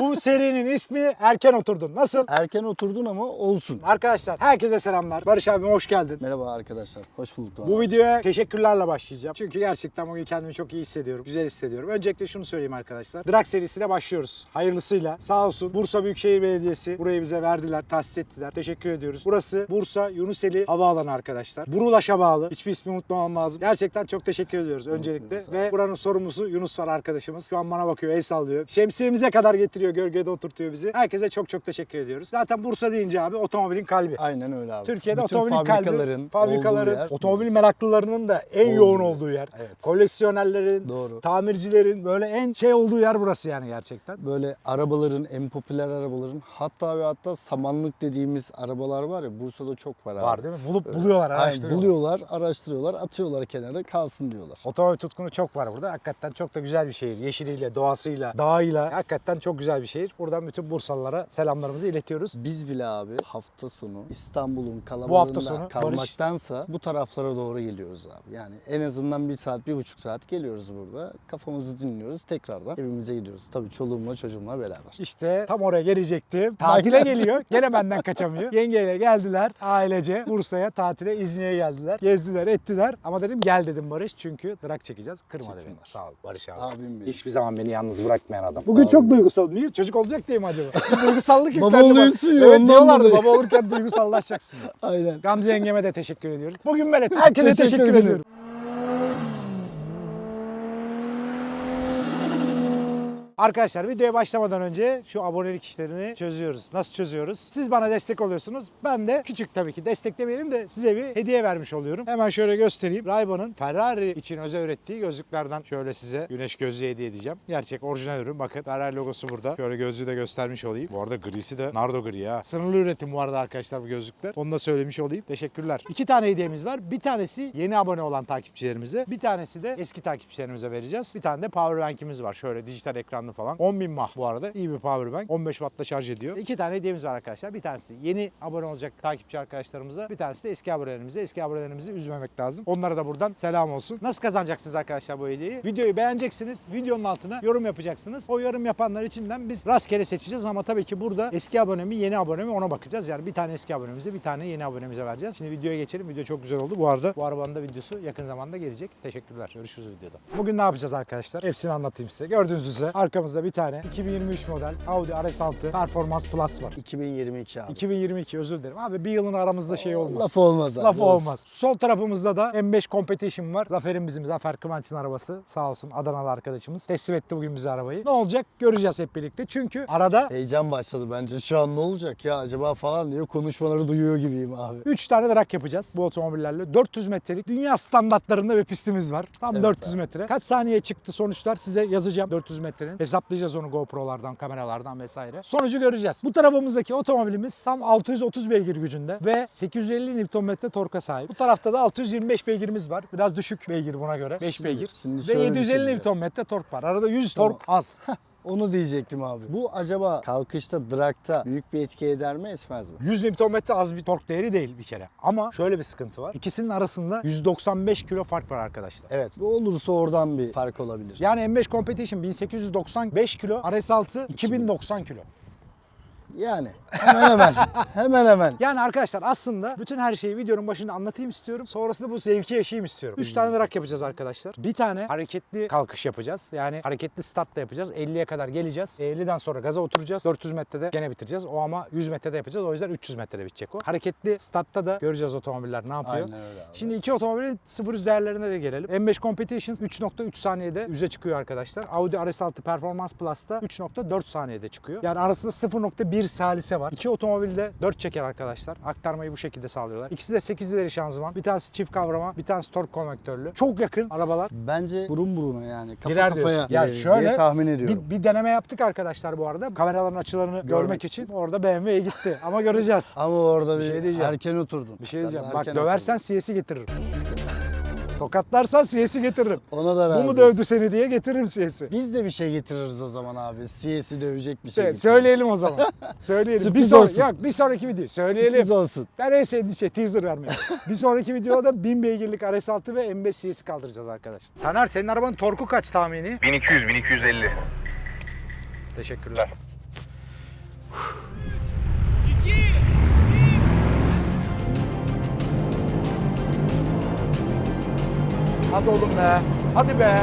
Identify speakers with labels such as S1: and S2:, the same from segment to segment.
S1: Bu serinin ismi Erken Oturdun. Nasıl?
S2: Erken oturdun ama olsun.
S1: Arkadaşlar herkese selamlar. Barış abim hoş geldin.
S2: Merhaba arkadaşlar. Hoş bulduk. Doğan
S1: Bu
S2: abi.
S1: videoya teşekkürlerle başlayacağım. Çünkü gerçekten bugün kendimi çok iyi hissediyorum. Güzel hissediyorum. Öncelikle şunu söyleyeyim arkadaşlar. Drag serisine başlıyoruz. Hayırlısıyla. Sağ olsun Bursa Büyükşehir Belediyesi burayı bize verdiler, tahsis ettiler. Teşekkür ediyoruz. Burası Bursa Yunuseli Havaalanı arkadaşlar. Burulaş'a bağlı. Hiçbir ismi unutmamam lazım. Gerçekten çok teşekkür ediyoruz öncelikle. Ve buranın sorumlusu Yunus var arkadaşımız. Şu an bana bakıyor, el sallıyor. Şemsiyemize kadar getiriyor, gölgede oturtuyor bizi. Herkese çok çok teşekkür ediyoruz. Zaten Bursa deyince abi otomobilin kalbi.
S2: Aynen öyle abi.
S1: Türkiye'de
S2: Bütün
S1: otomobilin
S2: fabrikaların,
S1: kalbi, fabrikaların,
S2: yer
S1: otomobil
S2: burası.
S1: meraklılarının da en
S2: Olduğu
S1: yoğun
S2: yer.
S1: olduğu yer.
S2: Evet.
S1: Koleksiyonerlerin,
S2: Doğru.
S1: tamircilerin böyle en şey olduğu yer burası yani gerçekten.
S2: Böyle arabaların, en popüler arabaların hatta ve hatta samanlık dediğimiz arabalar var ya Bursa'da çok var abi.
S1: Var değil mi? Bulup buluyorlar,
S2: Aynen,
S1: araştırıyorlar.
S2: buluyorlar, araştırıyorlar, atıyorlar kenara kalsın diyorlar.
S1: Otomobil tutkunu çok var burada. Hakikaten çok da güzel bir şehir. Yeşiliyle, doğasıyla, dağıyla hakikaten çok güzel bir şehir. Buradan bütün Bursalılara selamlarımızı iletiyoruz.
S2: Biz bile abi hafta sonu İstanbul'un
S1: hafta
S2: kalabalığında
S1: sonu
S2: kalmaktansa bu taraflara doğru geliyoruz abi. Yani en azından bir saat, bir buçuk saat geliyoruz burada. Kafamızı dinliyoruz. Tekrardan evimize gidiyoruz. Tabii çoluğumla çocuğumla beraber.
S1: İşte tam oraya gelecektim. Tatile geliyor. Gene benden kaçamıyor. Yengeyle geldiler ailece Bursa'ya tatile İzni'ye geldiler. Gezdiler ettiler. Ama dedim gel dedim Barış çünkü drag çekeceğiz. Kırma dedim. Sağ ol Barış abi.
S2: Abim benim.
S1: Hiçbir zaman beni yalnız bırakmayan adam. Bugün
S2: Abi.
S1: çok duygusal. Niye? Çocuk olacak diye mi acaba? Bir duygusallık
S2: Baba
S1: yüklendi bana.
S2: oluyorsun ya,
S1: Evet
S2: ondan
S1: diyorlardı
S2: dolayı.
S1: baba olurken duygusallaşacaksın.
S2: Aynen.
S1: Gamze yengeme de teşekkür ediyoruz. Bugün böyle herkese
S2: Teşekkür
S1: teşekkür, ediyorum. Arkadaşlar videoya başlamadan önce şu abonelik işlerini çözüyoruz. Nasıl çözüyoruz? Siz bana destek oluyorsunuz. Ben de küçük tabii ki destek demeyelim de size bir hediye vermiş oluyorum. Hemen şöyle göstereyim. Ray-Ban'ın Ferrari için özel ürettiği gözlüklerden şöyle size güneş gözlüğü hediye edeceğim. Gerçek orijinal ürün. Bakın Ferrari logosu burada. Şöyle gözlüğü de göstermiş olayım. Bu arada grisi de nardo gri ha. Sınırlı üretim bu arada arkadaşlar bu gözlükler. Onu da söylemiş olayım. Teşekkürler. İki tane hediyemiz var. Bir tanesi yeni abone olan takipçilerimize. Bir tanesi de eski takipçilerimize vereceğiz. Bir tane de powerbank'imiz var. Şöyle dijital ekranlı falan. 10.000 mah bu arada. İyi bir powerbank. 15 wattla şarj ediyor. İki tane hediyemiz var arkadaşlar. Bir tanesi yeni abone olacak takipçi arkadaşlarımıza. Bir tanesi de eski abonelerimize. Eski abonelerimizi üzmemek lazım. Onlara da buradan selam olsun. Nasıl kazanacaksınız arkadaşlar bu hediyeyi? Videoyu beğeneceksiniz. Videonun altına yorum yapacaksınız. O yorum yapanlar içinden biz rastgele seçeceğiz ama tabii ki burada eski abone mi yeni abone mi ona bakacağız. Yani bir tane eski abonemize bir tane yeni abonemize vereceğiz. Şimdi videoya geçelim. Video çok güzel oldu. Bu arada bu arabanın da videosu yakın zamanda gelecek. Teşekkürler. Görüşürüz videoda. Bugün ne yapacağız arkadaşlar? Hepsini anlatayım size. Gördüğünüz üzere arkamızda bir tane 2023 model Audi RS6 Performance Plus var.
S2: 2022 abi.
S1: 2022 özür dilerim. Abi bir yılın aramızda şey olmaz.
S2: Laf olmaz abi. Olsun.
S1: olmaz. Sol tarafımızda da M5 Competition var. Zafer'in bizim Zafer Kıvanç'ın arabası. Sağ olsun Adanalı arkadaşımız. Teslim etti bugün bize arabayı. Ne olacak göreceğiz hep birlikte. Çünkü arada
S2: Heyecan başladı bence. Şu an ne olacak ya acaba falan diye konuşmaları duyuyor gibiyim abi.
S1: 3 tane drag yapacağız bu otomobillerle. 400 metrelik dünya standartlarında bir pistimiz var. Tam
S2: Evet
S1: 400
S2: abi.
S1: metre. Kaç saniye çıktı sonuçlar size yazacağım 400 metrenin. Hesaplayacağız onu GoPro'lardan, kameralardan vesaire. Sonucu göreceğiz. Bu tarafımızdaki otomobilimiz tam 630 beygir gücünde ve 850 Nm torka sahip. Bu tarafta da 625 beygirimiz var. Biraz düşük beygir buna göre. 5
S2: Şimdi-
S1: beygir.
S2: şimdi
S1: ve
S2: şöyle bir şey
S1: 750
S2: diyeceğim.
S1: Nm tork var. Arada 100
S2: Tamam.
S1: tork az.
S2: Onu diyecektim abi. Bu acaba kalkışta, dragta büyük bir etki eder mi etmez mi?
S1: 100 Nm az bir tork değeri değil bir kere. Ama şöyle bir sıkıntı var. İkisinin arasında 195 kilo fark var arkadaşlar.
S2: Evet. Bu olursa oradan bir fark olabilir.
S1: Yani M5 Competition 1895 kilo, RS6 2090 kilo.
S2: Yani hemen hemen. hemen hemen.
S1: Yani arkadaşlar aslında bütün her şeyi videonun başında anlatayım istiyorum. Sonrasında bu zevki yaşayayım istiyorum. 3 tane rak yapacağız arkadaşlar. Bir tane hareketli kalkış yapacağız. Yani hareketli start da yapacağız. 50'ye kadar geleceğiz. 50'den sonra gaza oturacağız. 400 metrede gene bitireceğiz. O ama 100 metrede yapacağız. O yüzden 300 metrede bitecek o. Hareketli startta da göreceğiz otomobiller ne yapıyor.
S2: Aynen öyle abi.
S1: Şimdi iki otomobilin 0-100 değerlerine de gelelim. M5 Competition 3.3 saniyede 100'e çıkıyor arkadaşlar. Audi RS6 Performance Plus'ta 3.4 saniyede çıkıyor. Yani arasında 0.1 salise var. İki otomobilde 4 çeker arkadaşlar. Aktarmayı bu şekilde sağlıyorlar. İkisi de 8 ileri şanzıman. Bir tanesi çift kavrama, bir tanesi tork konvektörlü. Çok yakın arabalar.
S2: Bence burun buruna yani. Kafa
S1: Girer
S2: kafaya
S1: diyorsun. Ya şöyle
S2: diye tahmin ediyorum.
S1: Bir, bir deneme yaptık arkadaşlar bu arada. Kameraların açılarını görmek, için. Orada BMW'ye gitti. Ama göreceğiz.
S2: Ama orada bir,
S1: şey diyeceğim.
S2: erken oturdun.
S1: Bir şey diyeceğim. Bak döversen CS'i getiririm. Tokatlarsan CS'i getiririm.
S2: Ona da
S1: Bu mu dövdü seni diye getiririm CS'i.
S2: Biz de bir şey getiririz o zaman abi. CS'i dövecek bir şey. Getiririz.
S1: söyleyelim o zaman. Söyleyelim. bir
S2: olsun.
S1: yok bir sonraki video. Söyleyelim.
S2: Sürpriz olsun.
S1: Ben en sevdiğim şey teaser vermek. bir sonraki videoda 1000 beygirlik RS6 ve M5 CS'i kaldıracağız arkadaşlar. Taner senin arabanın torku kaç tahmini?
S3: 1200 1250.
S1: Teşekkürler. Hadi oğlum be. Hadi be.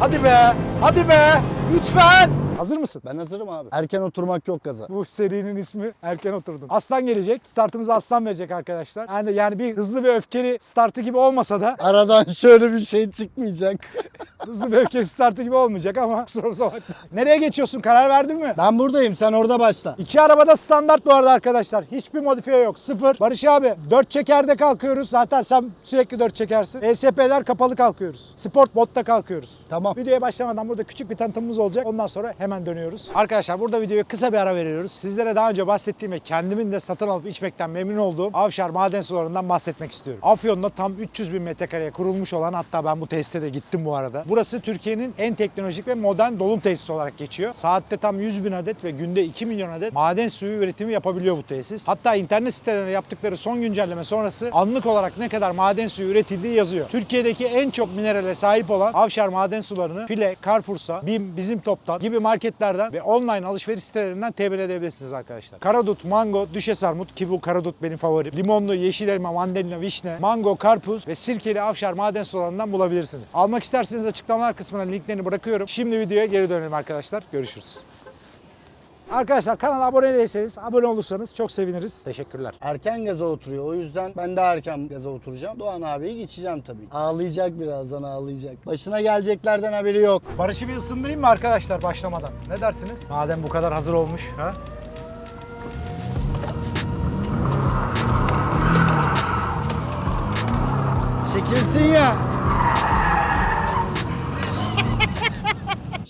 S1: Hadi be. Hadi be. Lütfen. Hazır mısın?
S2: Ben hazırım abi. Erken oturmak yok gaza.
S1: Bu serinin ismi Erken Oturdun. Aslan gelecek. Startımızı Aslan verecek arkadaşlar. Yani, yani bir hızlı ve öfkeli startı gibi olmasa da
S2: Aradan şöyle bir şey çıkmayacak.
S1: hızlı ve öfkeli startı gibi olmayacak ama kusura bakma. Nereye geçiyorsun? Karar verdin mi?
S2: Ben buradayım sen orada başla.
S1: İki arabada standart bu arada arkadaşlar. Hiçbir modifiye yok. Sıfır. Barış abi dört çekerde kalkıyoruz. Zaten sen sürekli dört çekersin. ESP'ler kapalı kalkıyoruz. Sport botta kalkıyoruz.
S2: Tamam.
S1: Videoya başlamadan burada küçük bir tanıtımımız olacak. Ondan sonra hemen dönüyoruz. Arkadaşlar burada videoya kısa bir ara veriyoruz. Sizlere daha önce bahsettiğim ve kendimin de satın alıp içmekten memnun olduğum Avşar maden sularından bahsetmek istiyorum. Afyon'da tam 300 bin metrekareye kurulmuş olan hatta ben bu tesiste de gittim bu arada. Burası Türkiye'nin en teknolojik ve modern dolum tesisi olarak geçiyor. Saatte tam 100 bin adet ve günde 2 milyon adet maden suyu üretimi yapabiliyor bu tesis. Hatta internet sitelerine yaptıkları son güncelleme sonrası anlık olarak ne kadar maden suyu üretildiği yazıyor. Türkiye'deki en çok minerale sahip olan Avşar maden sularını File, Carrefour'sa, BİM, Bizim Top'tan gibi marketlerden ve online alışveriş sitelerinden temin edebilirsiniz arkadaşlar. Karadut, mango, düşes armut ki bu karadut benim favorim. Limonlu, yeşil elma, mandalina, vişne, mango, karpuz ve sirkeli Avşar maden sularından bulabilirsiniz. Almak isterseniz açıklamalar kısmına linklerini bırakıyorum. Şimdi videoya geri dönelim arkadaşlar. Görüşürüz. Arkadaşlar kanala abone değilseniz, abone olursanız çok seviniriz. Teşekkürler.
S2: Erken gaza oturuyor. O yüzden ben daha erken gaza oturacağım. Doğan abiyi geçeceğim tabii. Ağlayacak birazdan ağlayacak. Başına geleceklerden haberi yok.
S1: Barış'ı bir ısındırayım mı arkadaşlar başlamadan? Ne dersiniz? Madem bu kadar hazır olmuş. Ha?
S2: Çekilsin ya.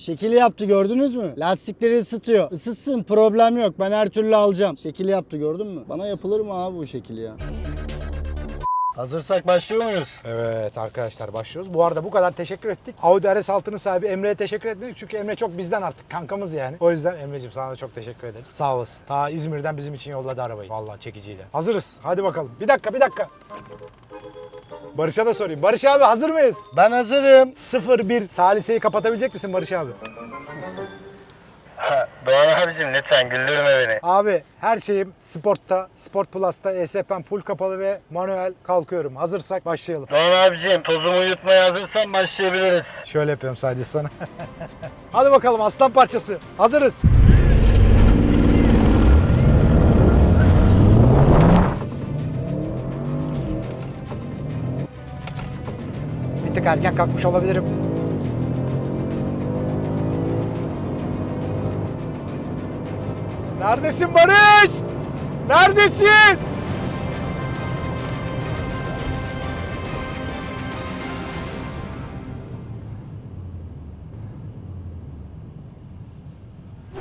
S2: Şekili yaptı gördünüz mü? Lastikleri ısıtıyor. Isıtsın problem yok. Ben her türlü alacağım. Şekili yaptı gördün mü? Bana yapılır mı abi bu şekil ya? Hazırsak başlıyor muyuz?
S1: Evet arkadaşlar başlıyoruz. Bu arada bu kadar teşekkür ettik. Audi RS6'nın sahibi Emre'ye teşekkür etmedik. Çünkü Emre çok bizden artık kankamız yani. O yüzden Emre'ciğim sana da çok teşekkür ederiz. Sağ olasın. Ta İzmir'den bizim için yolladı arabayı. Vallahi çekiciyle. Hazırız. Hadi bakalım. Bir dakika bir dakika. Barış'a da sorayım. Barış abi hazır mıyız?
S2: Ben hazırım.
S1: 0-1 Salise'yi kapatabilecek misin Barış abi?
S2: Doğan abicim lütfen güldürme beni.
S1: Abi her şeyim sportta, Sport Plus'ta, ESP'm full kapalı ve manuel kalkıyorum. Hazırsak başlayalım.
S2: Doğan abicim tozumu yutmaya hazırsan başlayabiliriz.
S1: Şöyle yapıyorum sadece sana. Hadi bakalım aslan parçası. Hazırız. Bir tık erken kalkmış olabilirim. Neredesin Barış? Neredesin?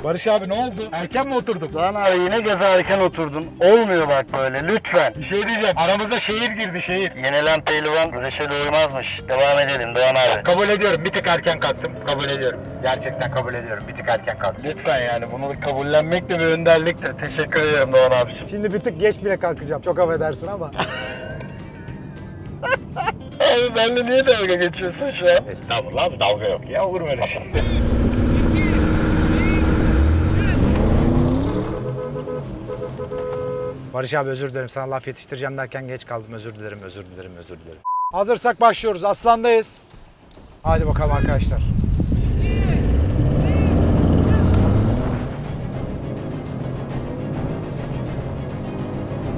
S1: Barış abi ne oldu? Erken mi oturduk?
S2: Doğan abi yine gaza erken oturdun. Olmuyor bak böyle lütfen.
S1: Bir şey diyeceğim. Aramıza şehir girdi şehir.
S2: Yenilen pehlivan güreşe doymazmış. Devam edelim Doğan abi.
S1: Kabul ediyorum. Bir tık erken kalktım. Kabul ediyorum. Gerçekten kabul ediyorum. Bir tık erken kalktım.
S2: Lütfen yani bunu kabullenmek de bir önderliktir. Teşekkür ederim Doğan abiciğim.
S1: Şimdi bir tık geç bile kalkacağım. Çok affedersin ama.
S2: Abi benimle niye dalga geçiyorsun şu an?
S1: Estağfurullah abi dalga yok ya. Olur mu öyle şey? Barış abi özür dilerim. Sana laf yetiştireceğim derken geç kaldım. Özür dilerim, özür dilerim, özür dilerim. Hazırsak başlıyoruz. Aslandayız. Hadi bakalım arkadaşlar.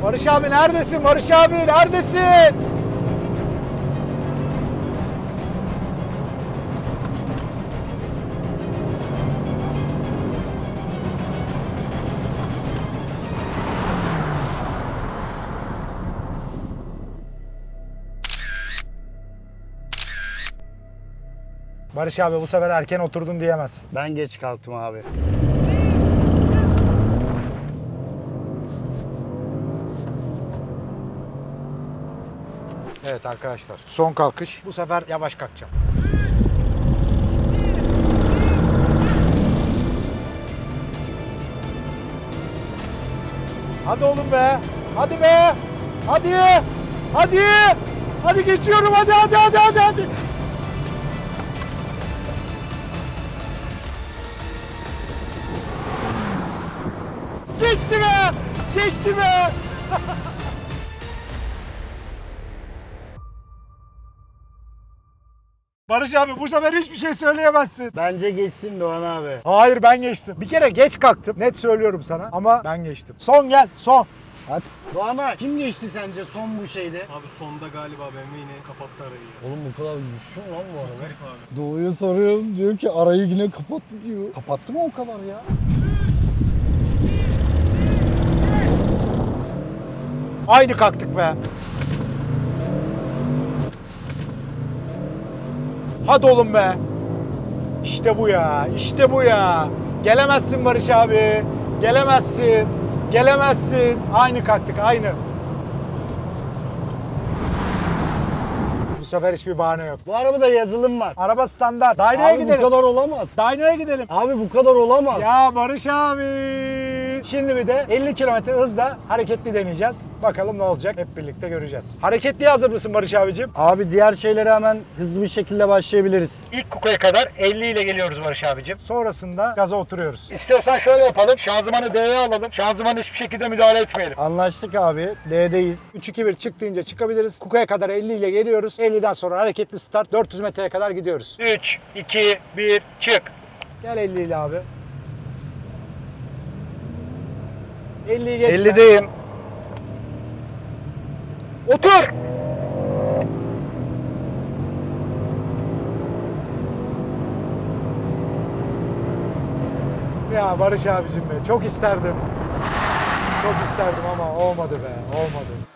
S1: Barış abi neredesin? Barış abi neredesin? Barış abi bu sefer erken oturdun diyemez.
S2: Ben geç kalktım abi.
S1: Evet arkadaşlar son kalkış. Bu sefer yavaş kalkacağım. Hadi oğlum be. Hadi be. Hadi. Hadi. Hadi geçiyorum hadi hadi hadi hadi hadi. Geçti be. Barış abi bu sefer hiçbir şey söyleyemezsin.
S2: Bence geçsin Doğan abi.
S1: Hayır ben geçtim. Bir kere geç kalktım. Net söylüyorum sana ama ben geçtim. Son gel son.
S2: Hadi. Doğan abi kim geçti sence son bu şeyde?
S3: Abi sonda galiba BMW yine kapattı arayı ya.
S2: Oğlum bu kadar güçlü mü lan bu araba?
S3: Garip abi.
S2: Doğu'ya soruyorum diyor ki arayı yine kapattı diyor. Kapattı mı o kadar ya?
S1: Aynı kalktık be. Hadi oğlum be. İşte bu ya. işte bu ya. Gelemezsin Barış abi. Gelemezsin. Gelemezsin. Aynı kalktık aynı. Bu sefer hiçbir bahane yok.
S2: Bu arabada yazılım var.
S1: Araba standart. Daireye
S2: Abi
S1: gidelim.
S2: bu kadar olamaz.
S1: Daireye gidelim.
S2: Abi bu kadar olamaz.
S1: Ya Barış abi. Şimdi bir de 50 km hızla hareketli deneyeceğiz. Bakalım ne olacak hep birlikte göreceğiz. Hareketliye hazır mısın Barış abicim?
S2: Abi diğer şeylere hemen hızlı bir şekilde başlayabiliriz.
S1: İlk kukaya kadar 50 ile geliyoruz Barış abicim. Sonrasında gaza oturuyoruz. İstiyorsan şöyle yapalım. Şanzımanı D'ye alalım. Şanzımanı hiçbir şekilde müdahale etmeyelim.
S2: Anlaştık abi. D'deyiz.
S1: 3-2-1 çık deyince çıkabiliriz. Kukaya kadar 50 ile geliyoruz. 50'den sonra hareketli start 400 metreye kadar gidiyoruz. 3, 2, 1 çık. Gel 50 ile abi. 50'yi geçme.
S2: 50'deyim.
S1: Otur! Ya Barış abicim be çok isterdim. Çok isterdim ama olmadı be olmadı.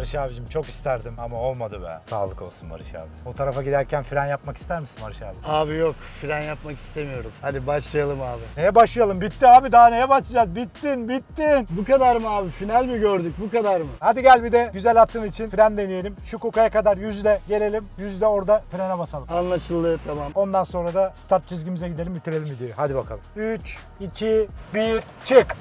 S1: Barış abicim çok isterdim ama olmadı be. Sağlık olsun Barış abi. O tarafa giderken fren yapmak ister misin Barış abi?
S2: Abi yok fren yapmak istemiyorum. Hadi başlayalım abi.
S1: Neye başlayalım? Bitti abi daha neye başlayacağız? Bittin bittin.
S2: Bu kadar mı abi? Final mi gördük? Bu kadar mı?
S1: Hadi gel bir de güzel attığın için fren deneyelim. Şu kukaya kadar yüzde gelelim. Yüzde orada frene basalım.
S2: Anlaşıldı tamam.
S1: Ondan sonra da start çizgimize gidelim bitirelim videoyu. Hadi bakalım. 3, 2, 1, çık.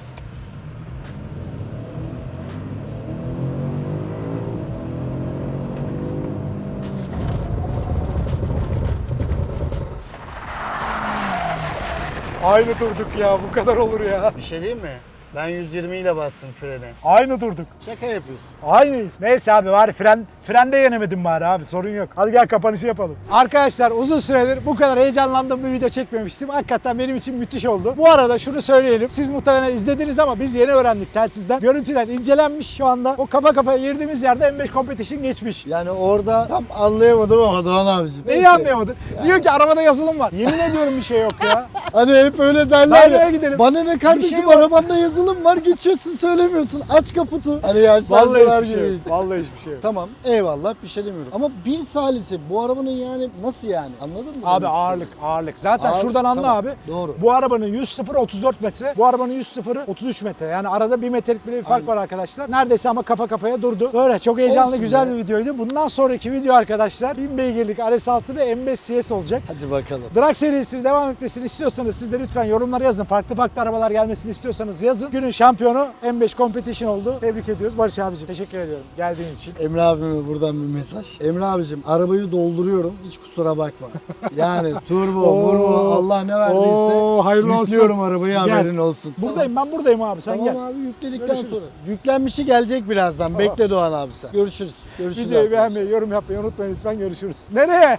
S1: Aynı durduk ya bu kadar olur ya.
S2: Bir şey diyeyim mi? Ben 120 ile bastım frene.
S1: Aynı durduk.
S2: Şaka yapıyorsun.
S1: Aynıyız. Neyse abi bari fren frende yenemedim bari abi sorun yok. Hadi gel kapanışı yapalım. Arkadaşlar uzun süredir bu kadar heyecanlandığım bir video çekmemiştim. Hakikaten benim için müthiş oldu. Bu arada şunu söyleyelim. Siz muhtemelen izlediniz ama biz yeni öğrendik telsizden. Görüntüler incelenmiş şu anda. O kafa kafaya girdiğimiz yerde M5 Competition geçmiş.
S2: Yani orada tam anlayamadım ama Doğan abicim.
S1: Neyi
S2: Neyse.
S1: anlayamadın? Diyor ki arabada yazılım var. Yemin ediyorum bir şey yok ya.
S2: Hani hep öyle derler
S1: Nereye
S2: ya.
S1: gidelim?
S2: Bana ne
S1: Bir
S2: kardeşim
S1: şey var.
S2: arabanda yazılım var geçiyorsun söylemiyorsun. Aç kaputu. Hani
S1: Vallahi
S2: yaşlandılar
S1: hiçbir şey
S2: gibiyiz.
S1: yok. Vallahi hiçbir şey yok.
S2: Tamam eyvallah bir şey demiyorum. Ama bir salisi bu arabanın yani nasıl yani anladın mı?
S1: Abi
S2: demek
S1: ağırlık ağırlık. Zaten
S2: Ağırlık,
S1: şuradan anla
S2: tamam,
S1: abi.
S2: doğru.
S1: Bu arabanın 100 0 34 metre. Bu arabanın 100 0 33 metre. Yani arada bir metrelik bile bir fark
S2: Aynen.
S1: var arkadaşlar. Neredeyse ama kafa kafaya durdu. Böyle çok heyecanlı
S2: Olsun
S1: güzel
S2: be.
S1: bir videoydu. Bundan sonraki video arkadaşlar 1000 beygirlik RS6 ve M5 CS olacak.
S2: Hadi bakalım.
S1: Drag serisinin devam etmesini istiyorsanız siz de lütfen yorumlara yazın. Farklı farklı arabalar gelmesini istiyorsanız yazın. Günün şampiyonu M5 Competition oldu. Tebrik ediyoruz Barış abicim. Teşekkür ediyorum geldiğin için.
S2: Emre abime buradan bir mesaj. Emre abicim arabayı dolduruyorum hiç kusura bakma. Yani turbo,
S1: Oo.
S2: murbo Allah ne verdiyse
S1: Oo, hayırlı olsun.
S2: yüklüyorum arabayı
S1: Gel.
S2: haberin olsun.
S1: Buradayım ben buradayım abi sen
S2: Tamam,
S1: gel.
S2: tamam abi yükledikten
S1: Görüşürüz.
S2: sonra. Yüklenmişi gelecek birazdan. Bekle Doğan abi sen. Görüşürüz. Görüşürüz
S1: Videoyu
S2: arkadaşlar.
S1: beğenmeyi, yorum yapmayı unutmayın lütfen. Görüşürüz. Nereye?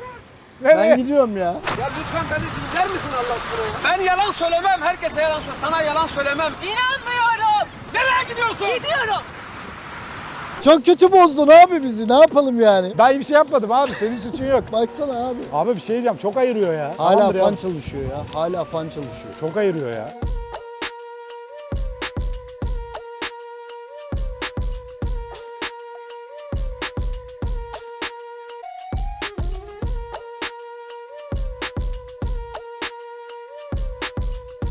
S1: Nereye?
S2: Ben gidiyorum ya.
S3: Ya lütfen beni dinler misin Allah aşkına ya? Ben yalan söylemem. Herkese yalan söyle. Sana yalan söylemem.
S4: İnanmıyorum.
S3: Nereye gidiyorsun?
S4: Gidiyorum.
S2: Çok kötü bozdun abi bizi. Ne yapalım yani?
S1: Ben bir şey yapmadım abi. Senin suçun yok.
S2: Baksana abi.
S1: Abi bir şey diyeceğim. Çok ayırıyor ya.
S2: Hala
S1: Tamamdır ya.
S2: fan çalışıyor ya. Hala fan çalışıyor.
S1: Çok ayırıyor ya.